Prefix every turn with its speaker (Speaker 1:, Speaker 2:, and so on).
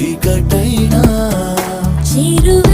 Speaker 1: చీకటైనా
Speaker 2: చీరు